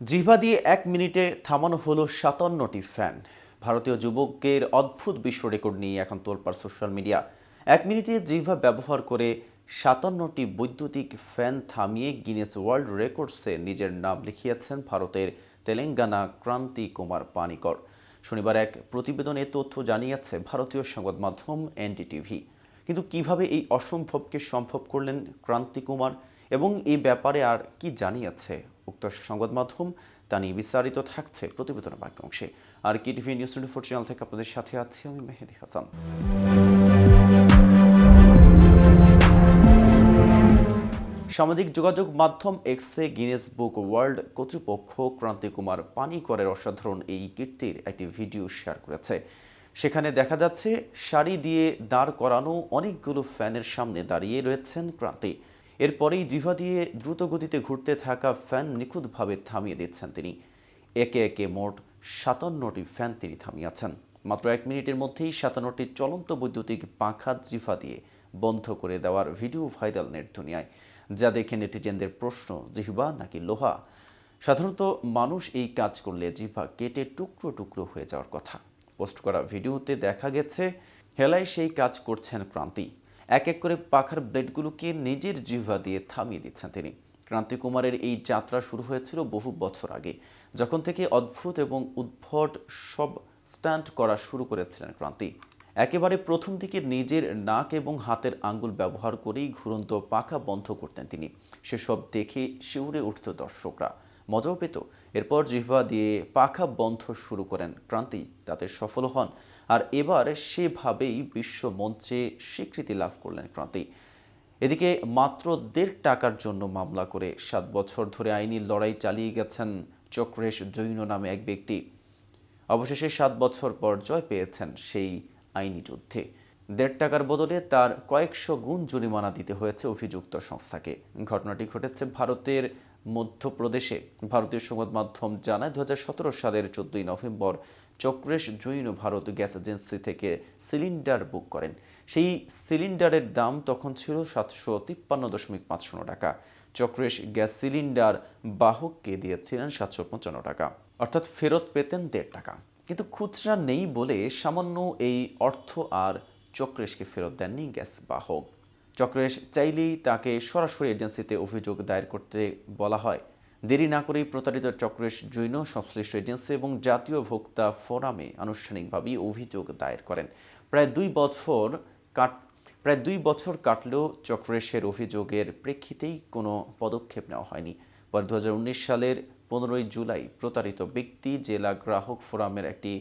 জিহ্বা দিয়ে এক মিনিটে থামানো হলো সাতান্নটি ফ্যান। ভারতীয় যুবকের অদ্ভুত বিশ্ব রেকর্ড নিয়ে এখন তোলপার সোশ্যাল মিডিয়া। এক মিনিটে জিহ্বা ব্যবহার করে সাতান্নটি বৈদ্যুতিক ফ্যান থামিয়ে গিনেস ওয়ার্ল্ড রেকর্ডসে নিজের নাম লিখিয়েছেন ভারতের তেলেঙ্গানা ক্রান্তি কুমার পানিকর। শনিবার এক প্রতিবেদনে তথ্য জানিয়েছে ভারতীয় সংবাদ মাধ্যম এনডিটিভি। কিন্তু কীভাবে এই অসম্ভবকে সম্ভব করলেন ক্রান্তি কুমার এবং এই ব্যাপারে আর কি জানিয়েছে উক্ত সংবাদ মাধ্যম তা নিয়ে বিস্তারিত থাকছে প্রতিবেদনের বাকি অংশে আর KTV news twenty four channel থেকে আপনাদের সাথে আছি আমি মেহেদি হাসান। সামাজিক যোগাযোগ মাধ্যম এক্সে গিনেস বুক ওয়ার্ল্ড কর্তৃপক্ষ ক্রান্তি কুমার পানিকরের অসাধারণ এই কীর্তির একটি ভিডিও শেয়ার করেছে। সেখানে দেখা যাচ্ছে, শাড়ি দিয়ে দাঁড় করানো অনেকগুলো ফ্যানের সামনে দাঁড়িয়ে রয়েছেন ক্রান্তি। এরপরেই জিভা দিয়ে দ্রুত গতিতে ঘুরতে থাকা ফ্যান নিখুঁতভাবে থামিয়ে দিচ্ছেন তিনি। একে একে মোট সাতান্নটি ফ্যান তিনি থামিয়েছেন। মাত্র এক মিনিটের মধ্যেই সাতান্নটি চলন্ত বৈদ্যুতিক পাখা জিফা দিয়ে বন্ধ করে দেওয়ার ভিডিও ভাইরাল নেট দুনিয়ায়। যা দেখে নেটিজেনদের প্রশ্ন, জিহ্বা নাকি লোহা? সাধারণত মানুষ এই কাজ করলে জিহ্বা কেটে টুকরো টুকরো হয়ে যাওয়ার কথা। পোস্ট করা ভিডিওতে দেখা গেছে, হেলায় সেই কাজ করছেন ক্রান্তি। এক এক করে পাখার ব্লেডগুলোকে নিজের জিহ্বা দিয়ে থামিয়ে দিচ্ছেন তিনি। ক্রান্তি কুমারের এই যাত্রা শুরু হয়েছিল বহু বছর আগে, যখন থেকে অদ্ভুত এবং উদ্ভট সব স্টান্ট করা শুরু করেছিলেন ক্রান্তি। একেবারে প্রথম দিকে নিজের নাক এবং হাতের আঙ্গুল ব্যবহার করেই ঘুরন্ত পাখা বন্ধ করতেন তিনি। সেসব দেখে শিউরে উঠত দর্শকরা। মজাও পেত। এরপর জিহ্বা দিয়ে পাখা বন্ধ শুরু করেন ক্রান্তি, তাতে সফল হন। আর এবার সেভাবেই বিশ্ব মঞ্চে স্বীকৃতি লাভ করলেন ক্রান্তি। এদিকে মাত্র দেড় টাকার জন্য মামলা করে সাত বছর ধরে আইনি লড়াই চালিয়ে গেছেন চক্রেশ জৈন নামে এক ব্যক্তি। অবশেষে সাত বছর পর জয় পেয়েছেন সেই আইনি যুদ্ধে। দেড় টাকার বদলে তার কয়েকশো গুণ জরিমানা দিতে হয়েছে অভিযুক্ত সংস্থাকে। ঘটনাটি ঘটেছে ভারতের মধ্যপ্রদেশে ভারতীয় সংবাদ মাধ্যম জানায় দু হাজার সতেরো সালের চোদ্দই November Chakresh Jain Bharat gas agency থেকে সিলিন্ডার বুক করেন। সেই সিলিন্ডারের দাম তখন ছিল সাতশো তিপ্পান্ন দশমিক পাঁচ শূন্য টাকা। চক্রেশ গ্যাস সিলিন্ডার বাহককে দিয়েছিলেন সাতশো পঞ্চান্ন টাকা, অর্থাৎ ফেরত পেতেন দেড় টাকা। কিন্তু খুচরা নেই বলে সামান্য এই অর্থ আর চক্রেশকে ফেরত দেননি গ্যাস বাহক। চক্রেশ চাইলেই তাকে সরাসরি এজেন্সিতে অভিযোগ দায়ের করতে বলা হয়। দেরি না করেই প্রতারিত চক্রেশ জৈন সংশ্লিষ্ট এজেন্সি এবং জাতীয় ভোক্তা ফোরামে আনুষ্ঠানিকভাবেই অভিযোগ দায়ের করেন। প্রায় দুই বছর কাট, প্রায় দুই বছর কাটলেও চক্রেশের অভিযোগের প্রেক্ষিতেই কোনো পদক্ষেপ নেওয়া হয়নি। পরে দু হাজার উনিশ সালের পনেরোই জুলাই প্রতারিত ব্যক্তি জেলা গ্রাহক ফোরামের একটি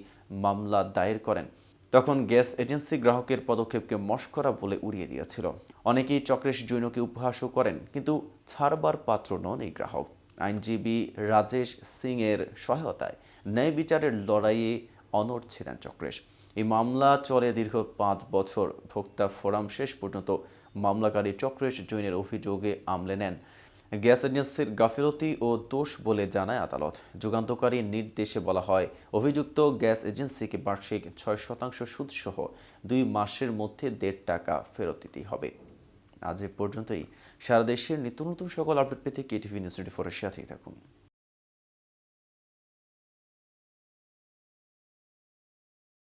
মামলা দায়ের করেন। তখন গ্যাস এজেন্সি গ্রাহকের পদক্ষেপকে মস্করা বলে উড়িয়ে দিয়েছিল। অনেকেই চক্রেশ জৈনকে উপহাসও করেন, কিন্তু ছাড়বার পাত্র নন এই গ্রাহক। আইনজীবী রাজেশ সিং এর সহায়তায় ন্যায় বিচারের লড়াইয়ে অনড় ছিলেন চক্রেশ। এই মামলা চলে দীর্ঘ পাঁচ বছর। ভোক্তা ফোরাম শেষ পর্যন্ত মামলাকারী চক্রেশ জৈনের অভিযোগে আমলে নেন। গ্যাস এজেন্সির গাফিলতি ও দোষ বলে জানায় আদালত। যুগান্তকারী নির্দেশে বলা হয়, অভিযুক্ত গ্যাস এজেন্সিকে বার্ষিক ছয় শতাংশ সুদসহ দুই মাসের মধ্যে দেড় টাকা ফেরত দিতে হবে। আজ এ পর্যন্তই। সারা দেশের নিত্য নতুন সকল আপডেট পেতে কেটিভি নিউজ টোয়েন্টি ফোরের সাথেই থাকুন।